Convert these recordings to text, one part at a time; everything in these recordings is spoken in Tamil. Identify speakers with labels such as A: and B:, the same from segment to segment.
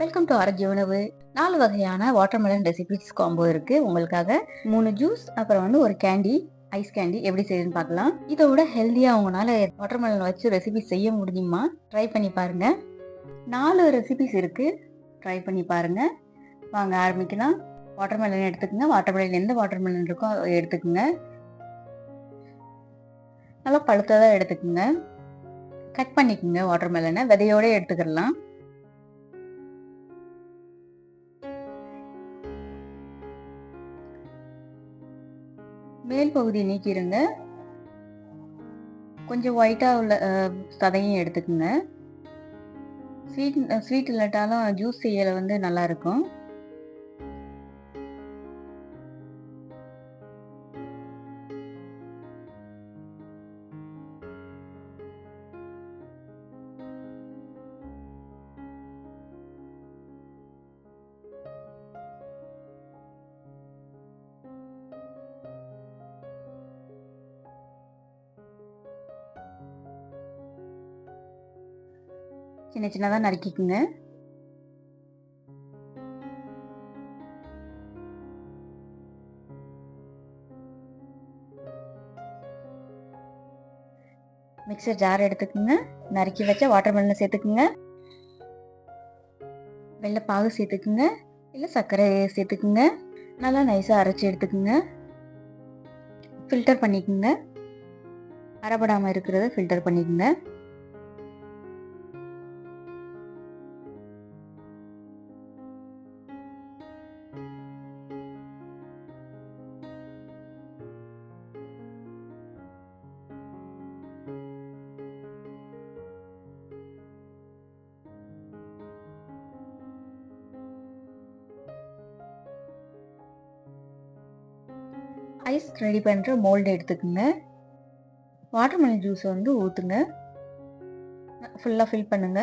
A: வெல்கம் டு ஆரஞ்சு உணவு. நாலு வகையான வாட்டர்மெலன் ரெசிபிஸ் காம்போ இருக்கு. உங்களுக்காக மூணு ஜூஸ் அப்புறம் வந்து ஒரு கேண்டி ஐஸ் கேண்டி எப்படி செய்யுதுன்னு பார்க்கலாம். இதோட ஹெல்த்தியாக உங்களால் வாட்டர்மெலன் வச்சு ரெசிபி செய்ய முடியுமா? ட்ரை பண்ணி பாருங்க. நாலு ரெசிபிஸ் இருக்கு. ட்ரை பண்ணி பாருங்க. வாங்க ஆரம்பிக்கலாம். வாட்டர்மெலன் எடுத்துக்கோங்க. வாட்டர்மெலன் எந்த வாட்டர்மெலன் இருக்கோ எடுத்துக்கோங்க. நல்லா பழுத்ததாக எடுத்துக்கோங்க. கட் பண்ணிக்கோங்க வாட்டர்மெலனை விதையோடு எடுத்துக்கிடலாம் மேல் பகுதி நீக்கிடுங்க கொஞ்சம் ஒயிட்டாக உள்ள சதையும் எடுத்துக்கோங்க. ஸ்வீட் ஸ்வீட் இல்லாட்டாலும் ஜூஸ் செய்யலை வந்து நல்லா சின்ன சின்னதாக நறுக்கிக்குங்க. மிக்சர் ஜார் எடுத்துக்கோங்க. நறுக்கி வச்ச வாட்டர்மெலனை சேர்த்துக்குங்க. வெள்ளை பாகு சேர்த்துக்குங்க. இல்லை சர்க்கரை சேர்த்துக்குங்க. நல்லா நைஸாக அரைச்சி எடுத்துக்குங்க. ஃபில்டர் பண்ணிக்கோங்க. அரைபடாமல் இருக்கிறத ஃபில்டர் பண்ணிக்கோங்க. ஐஸ் ரெடி பண்ணுற மோல்டு எடுத்துக்கோங்க. வாட்டர்மெலன் ஜூஸ் வந்து ஊற்றுங்க ஃபுல்லாக ஃபில் பண்ணுங்க.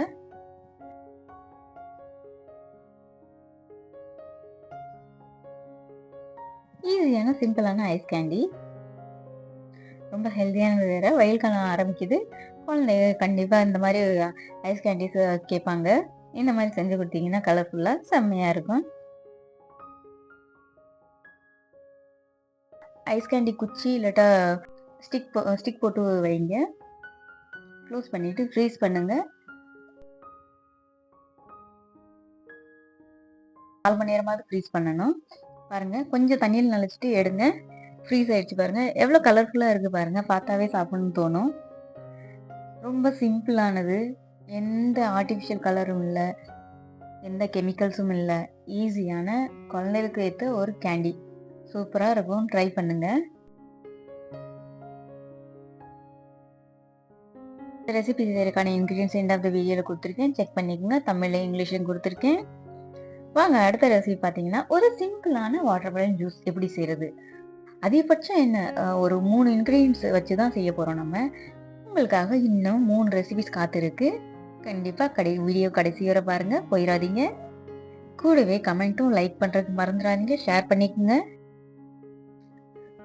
A: ஈஸியான சிம்பிளான ஐஸ் கேண்டி ரொம்ப ஹெல்த்தியானது வேறு. வெயில் காலம் ஆரம்பிக்குது. குழந்தைங்க கண்டிப்பாக இந்த மாதிரி ஐஸ் கேண்டிஸ் கேட்பாங்க. இந்த மாதிரி செஞ்சு கொடுத்தீங்கன்னா கலர்ஃபுல்லாக செம்மையாக இருக்கும். ஐஸ் கேண்டி குச்சி இல்லாட்டா ஸ்டிக் ஸ்டிக் போட்டு வைங்க. க்ளோஸ் பண்ணிவிட்டு ஃப்ரீஸ் பண்ணுங்கள் நாலு மணி நேரமாவது ஃப்ரீஸ் பண்ணணும். பாருங்கள் கொஞ்சம் தண்ணியில் நனைச்சிட்டு எடுங்க. ஃப்ரீஸ் ஆயிடுச்சு பாருங்கள் எவ்வளோ கலர்ஃபுல்லாக இருக்குது பாருங்கள் பார்த்தாவே சாப்பிடணும்னு தோணும். ரொம்ப சிம்பிளானது எந்த ஆர்டிஃபிஷியல் கலரும் இல்லை. எந்த கெமிக்கல்ஸும் இல்லை. ஈஸியான குழந்தைகளுக்கு ஏற்ற ஒரு கேண்டி சூப்பராக இருக்கும். ட்ரை பண்ணுங்க. ரெசிபி செய்யறதுக்கான இன்க்ரீடியன்ஸ் எண்ட் ஆஃப் த வீடியோவில் கொடுத்துருக்கேன். செக் பண்ணிக்கோங்க. தமிழ்லையும் இங்கிலீஷ்லையும் கொடுத்துருக்கேன். வாங்க அடுத்த ரெசிபி பார்த்தீங்கன்னா ஒரு சிம்பிளான வாட்டர் மெலன் ஜூஸ் எப்படி செய்கிறது அதிகபட்சம் என்ன? ஒரு மூணு இன்க்ரீடியன்ஸ் வச்சு தான் செய்ய போகிறோம் நம்ம. உங்களுக்காக இன்னும் மூணு ரெசிபிஸ் காத்திருக்கு. கண்டிப்பாக கடை வீடியோ கடைசி வர பாருங்கள் போயிடாதீங்க. கூடவே கமெண்ட்டும் லைக் பண்ணுறதுக்கு மறந்துடாதீங்க. ஷேர் பண்ணிக்கோங்க.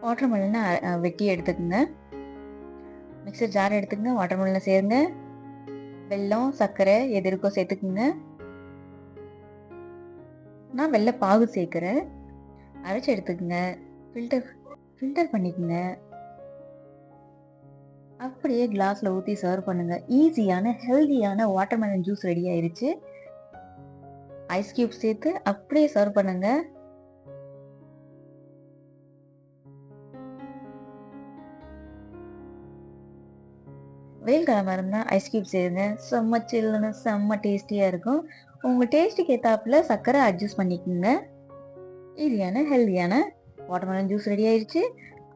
A: வாட்டர் மெலனை வெட்டி எடுத்துக்கோங்க. மிக்சர் ஜார் எடுத்துக்கங்க வாட்டர் மெலனை சேருங்க. வெல்லம் சர்க்கரை எது இருக்கோ சேர்த்துக்குங்க. நான் வெள்ளை பாகு சேர்க்குறேன். அரைச்சி எடுத்துக்கங்க. ஃபில்டர் ஃபில்டர் பண்ணிக்கோங்க. அப்படியே கிளாஸில் ஊற்றி சர்வ் பண்ணுங்க. ஈஸியான ஹெல்தியான வாட்டர்மெலன் ஜூஸ் ரெடி ஆயிடுச்சு ஐஸ் கியூப் சேர்த்து அப்படியே சர்வ் பண்ணுங்கள் வெயில் காலமாக இருந்தால் ஐஸ் கியூப்ஸ் சேருங்க செம்ம சில்லுன்னு செம்ம டேஸ்டியாக இருக்கும். உங்கள் டேஸ்ட்டுக்கு ஏற்றாப்புல சர்க்கரை அட்ஜஸ்ட் பண்ணிக்கோங்க. ஈஸியான ஹெல்தியான வாட்டர்மெலன் ஜூஸ் ரெடி ஆயிடுச்சு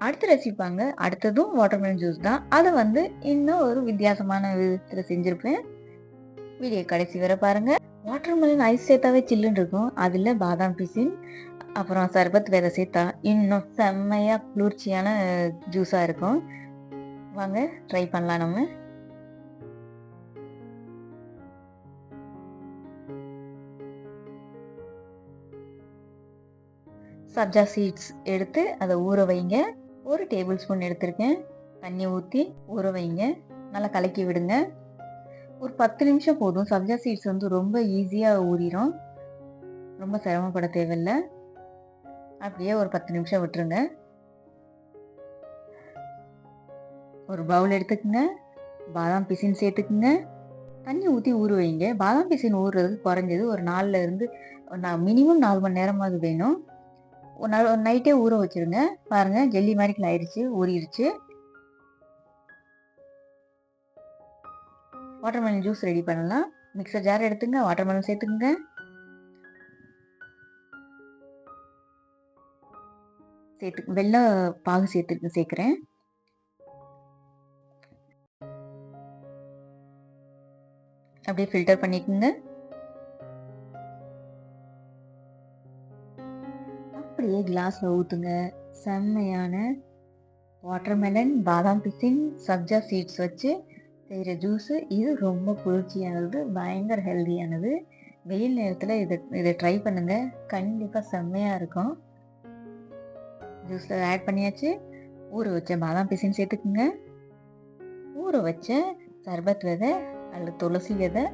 A: அடுத்த ரசிப்பாங்க அடுத்ததும் வாட்டர்மெலன் ஜூஸ் தான். அதை வந்து இன்னும் ஒரு வித்தியாசமான விதத்தில் செஞ்சுருப்பேன். வீடியோ கடைசி வர பாருங்கள் வாட்டர்மெலன் ஐஸ் சேர்த்தாவே சில்லுன்னு இருக்கும். அதில் பாதாம் பிசின் அப்புறம் சர்பத் விதை சேர்த்தா இன்னும் செம்மையாக குளிர்ச்சியான ஜூஸாக இருக்கும். வாங்க ட்ரை பண்ணலாம் நம்ம. சப்ஜா சீட்ஸ் எடுத்து அதை ஊற வைங்க. ஒரு டேபிள் ஸ்பூன் எடுத்திருக்கேன். தண்ணி ஊற்றி ஊற வைங்க. நல்லா கலக்கி விடுங்க. ஒரு பத்து நிமிஷம் போதும். சப்ஜா சீட்ஸ் வந்து ரொம்ப ஈஸியாக ஊறிடும் ரொம்ப சிரமப்பட தேவையில்ல. அப்படியே ஒரு பத்து நிமிஷம் விட்டுருங்க. ஒரு பவுல் எடுத்துக்கோங்க. பாதாம் பிசின் சேர்த்துக்குங்க. தண்ணி ஊற்றி ஊற வைங்க. பாதாம் பிசின் ஊறுறதுக்கு குறைஞ்சது ஒரு நாலுல இருந்து நான் மினிமம் நாலு மணி நேரமாவது வேணும். ஒரு நாள் ஒரு நைட்டே ஊற வச்சிருங்க. பாருங்க ஜெல்லி மாதிரி ஆயிடுச்சு ஊறிடுச்சு வாட்டர்மெலன் ஜூஸ் ரெடி பண்ணலாம். மிக்சர் ஜார் எடுத்துங்க வாட்டர்மெலன் சேர்த்துக்குங்க. சேர்த்து வெள்ளம் பாகு சேர்த்து சேர்க்குறேன். அப்படியே ஃபில்டர் பண்ணிக்கோங்க. அப்படியே கிளாஸில் ஊற்றுங்க செம்மையான வாட்டர்மெலன் பாதாம் பிசின் சப்ஜா சீட்ஸ் வச்சு செய்கிற ஜூஸு இது ரொம்ப குளிர்ச்சியானது பயங்கர ஹெல்தியானது வெயில் நேரத்தில் இதை இதை ட்ரை பண்ணுங்கள் கண்டிப்பாக செம்மையாக இருக்கும். ஜூஸில் ஆட் பண்ணியாச்சு. ஊற வச்ச பாதாம் பிசின் சேர்த்துக்குங்க. ஊற வச்ச சர்பத் விதை அல்லது துளசி விதை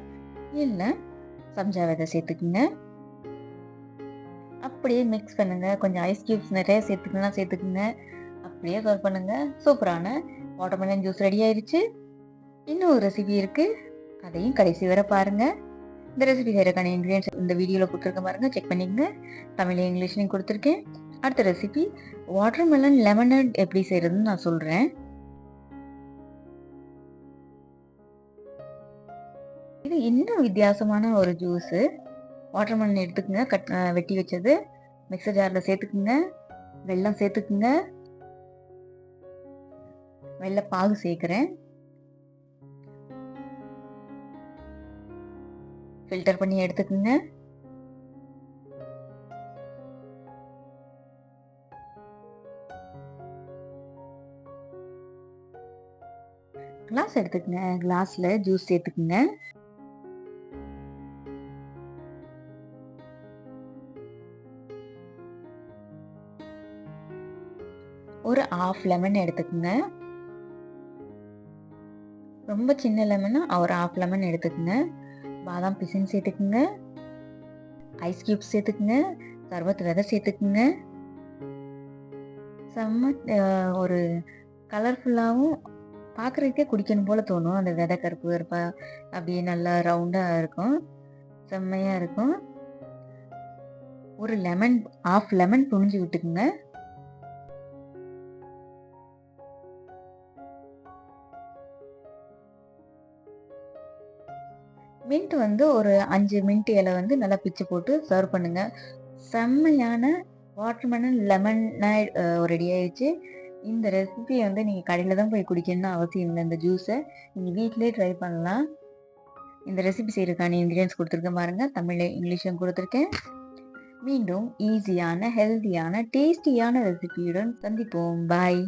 A: இல்லை சம்ஜா விதை சேர்த்துக்குங்க. அப்படியே மிக்ஸ் பண்ணுங்க. கொஞ்சம் ஐஸ் கியூப்ஸ் நிறைய சேர்த்துக்குன்னா சேர்த்துக்குங்க. அப்படியே சர்வ் பண்ணுங்க. சூப்பரான வாட்டர்மெலன் ஜூஸ் ரெடி ஆயிடுச்சு இன்னும் ஒரு ரெசிபி இருக்கு. அதையும் கடைசி வரை பாருங்க. இந்த ரெசிபி செய்யறதுக்கான இன்க்ரீடியன்ஸ் இந்த வீடியோவில் கொடுத்துருக்க பாருங்க. செக் பண்ணிக்கங்க. தமிழ் இங்கிலீஷ்லையும் கொடுத்துருக்கேன். அடுத்த ரெசிபி வாட்டர்மெலன் லெமனட் எப்படி செய்யறதுன்னு நான் சொல்கிறேன் இது இன்னும் வித்தியாசமான ஒரு ஜூஸு வாட்டர்மெலன் எடுத்துக்கங்க. கட் வெட்டி வச்சது. மிக்சர் ஜாரில் சேர்த்துக்குங்க. வெல்லம் சேர்த்துக்குங்க. வெள்ளை பாகு சேர்க்குறேன். ஃபில்டர் பண்ணி எடுத்துக்குங்க. கிளாஸ் எடுத்துக்கங்க. கிளாஸில் ஜூஸ் சேர்த்துக்குங்க. ஒரு ஆஃப் லெமன் எடுத்துக்கோங்க. ரொம்ப சின்ன லெமனா ஒரு ஆஃப் லெமன் எடுத்துக்கோங்க. பாதாம் பிசின் சேர்த்துக்குங்க. ஐஸ் கியூப்ஸ் சேர்த்துக்குங்க. சர்பத் விதை சேர்த்துக்குங்க. செம்ம ஒரு கலர்ஃபுல்லாகவும் பார்க்குறதுக்கே குடிக்கணும் போல் தோணும். அந்த விதை கருப்பு கருப்பாக அப்படியே நல்லா ரவுண்டாக இருக்கும். செம்மையாக இருக்கும். ஒரு லெமன் ஆஃப் லெமன் புழிஞ்சு விட்டுக்குங்க. மின்ட் வந்து ஒரு அஞ்சு மின்ட் இலை வந்து நல்லா பிச்சு போட்டு சர்வ் பண்ணுங்க. செம்மையான வாட்டர்மெலன் லெமன் ரெடி ஆயிடுச்சு. இந்த ரெசிபியை வந்து நீங்கள் கடையில் தான் போய் குடிக்கணும்னு அவசியம் இல்லை. இந்த ஜூஸை நீங்கள் வீட்டிலே ட்ரை பண்ணலாம். இந்த ரெசிபி செய்கிறதுக்கான இன்க்ரீடியன்ஸ் கொடுத்துருக்கேன் பாருங்கள் தமிழ் இங்கிலீஷும் கொடுத்துருக்கேன். மீண்டும் ஈஸியான ஹெல்த்தியான டேஸ்டியான ரெசிபியுடன் சந்திப்போம். பாய்